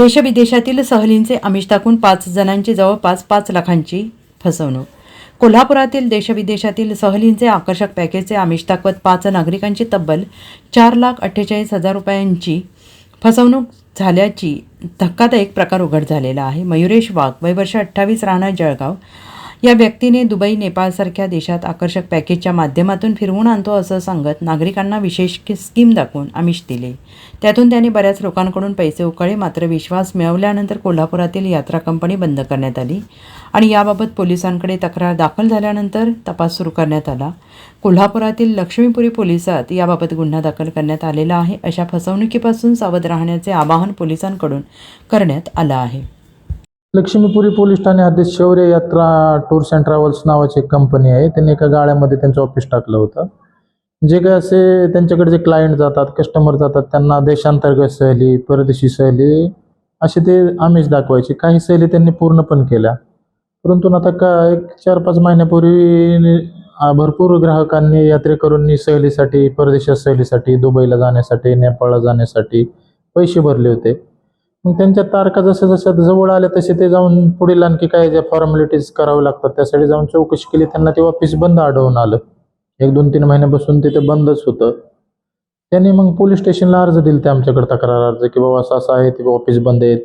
देशविदेशातील सहलींचे आमिष दाखवून पाच जणांची जवळपास पाच लाखांची फसवणूक. कोल्हापुरातील देशविदेशातील सहलींचे आकर्षक पॅकेजचे आमिष दाखवत पाच नागरिकांची तब्बल चार लाख अठ्ठेचाळीस हजार रुपयांची फसवणूक झाल्याची धक्कादायक प्रकार उघड झालेला आहे. मयुरेश वाघ वय वर्ष अठ्ठावीस राहणार जळगाव या व्यक्तीने दुबई नेपाळसारख्या देशात आकर्षक पॅकेजच्या माध्यमातून फिरवून आणतो असं सांगत नागरिकांना विशेष स्कीम दाखवून आमिष दिले. त्यातून त्याने बऱ्याच लोकांकडून पैसे उकळले मात्र विश्वास मिळवल्यानंतर कोल्हापुरातील यात्रा कंपनी बंद करण्यात आली आणि याबाबत पोलिसांकडे तक्रार दाखल झाल्यानंतर तपास सुरू करण्यात आला. कोल्हापुरातील लक्ष्मीपुरी पोलिसात याबाबत गुन्हा दाखल करण्यात आलेला आहे अशा फसवणुकीपासून सावध राहण्याचे आवाहन पोलिसांकडून करण्यात आलं आहे. लक्ष्मीपुरी पोलीस ठाणे हद्दीत शौर्य यात्रा टूर्स अँड ट्रॅव्हल्स नावाची एक कंपनी आहे. त्यांनी एका गाळ्यामध्ये त्यांचं ऑफिस टाकलं होतं. जे काही असे त्यांच्याकडे जे क्लायंट जातात कस्टमर जातात त्यांना देशांतर्गत सहली परदेशी सहली असे ते आमिष दाखवायचे. काही सहली त्यांनी पूर्ण पण केल्या. परंतु आता का एक चार पाच महिन्यापूर्वी भरपूर ग्राहकांनी यात्रेकरूंनी सहलीसाठी परदेशात सहलीसाठी दुबईला जाण्यासाठी नेपाळला जाण्यासाठी पैसे भरले होते. मग त्यांच्या तारखा जसं जसं जवळ आल्या तसे ते जाऊन पुढील आणखी काय ज्या फॉर्मॅलिटीज कराव्या लागतात त्यासाठी जाऊन चौकशी केली. त्यांना ते ऑफिस बंद आढळून आलं. एक दोन तीन महिन्यापासून तिथे बंदच होतं. त्यांनी मग पोलीस स्टेशनला अर्ज दिले ते आमच्याकडे तक्रार अर्ज की बाबा असं असं आहे ते ऑफिस बंद आहेत.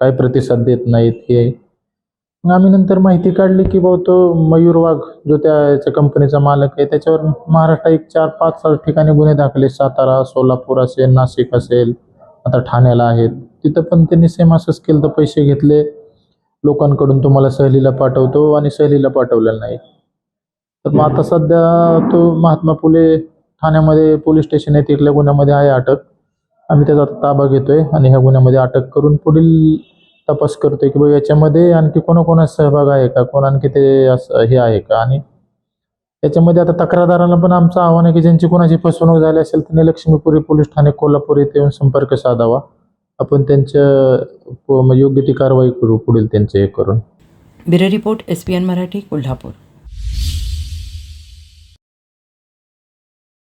काय प्रतिसाद देत नाहीत हे. मग आम्ही नंतर माहिती काढली की बाबा तो मयूर वाघ जो त्याच्या कंपनीचा मालक आहे त्याच्यावर महाराष्ट्रात एक चार पाच ठिकाणी गुन्हे दाखले सातारा सोलापूर असेल नाशिक असेल आता ठाण्याला आहेत. तिथं पण त्यांनी सेम असंच केलं तर पैसे घेतले. लोकांकडून तुम्हाला सहलीला पाठवतो आणि सहलीला पाठवलेलं नाही. तर मग आता सध्या तो महात्मा फुले ठाण्यामध्ये पोलीस स्टेशन आहे तिथल्या गुन्ह्यामध्ये आहे अटक. आम्ही त्याचा ताबा घेतोय आणि ह्या गुन्ह्यामध्ये अटक करून पुढील तपास करतोय की बाबा याच्यामध्ये आणखी कोणाकोणाचा सहभाग आहे का? कोण आणखी ते असं हे आहे का? आणि त्याच्यामध्ये आता तक्रारदारांना पण आमचं आव्हान आहे की ज्यांची कोणाची फसवणूक झाली असेल त्यांनी लक्ष्मीपुरी पोलीस ठाणे कोल्हापूर येथे येऊन संपर्क साधावा. आपण त्यांच्या प- योग्य ती कारवाई करू पुढील त्यांचे हे करून. Bureau report S P N Marathi Kolhapur.